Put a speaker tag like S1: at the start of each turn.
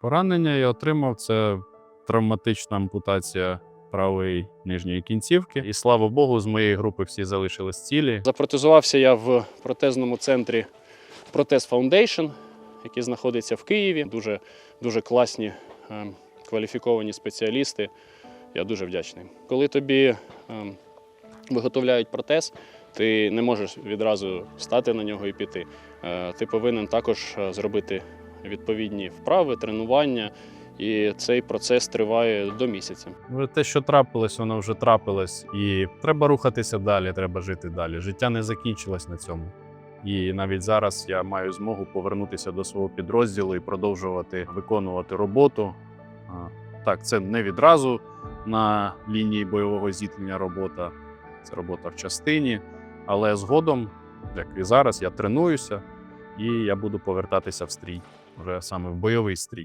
S1: Поранення я отримав це травматична ампутація правої нижньої кінцівки. І слава Богу, з моєї групи всі залишились цілі.
S2: Запротезувався я в протезному центрі Протез Foundation, який знаходиться в Києві. Дуже, дуже класні е, кваліфіковані спеціалісти. Я дуже вдячний. Коли тобі е, виготовляють протез, ти не можеш відразу встати на нього і піти. Е, Ти повинен також е, зробити відповідні вправи, тренування, і цей процес триває до місяця.
S1: Ну, Те, що трапилось, воно вже трапилось, і треба рухатися далі, треба жити далі. Життя не закінчилось на цьому. І навіть зараз я маю змогу повернутися до свого підрозділу і продовжувати виконувати роботу. Так, це не відразу на лінії бойового зіткнення робота, це робота в частині. Але згодом, як і зараз, я тренуюся і я буду повертатися в стрій, вже саме в бойовий стрій.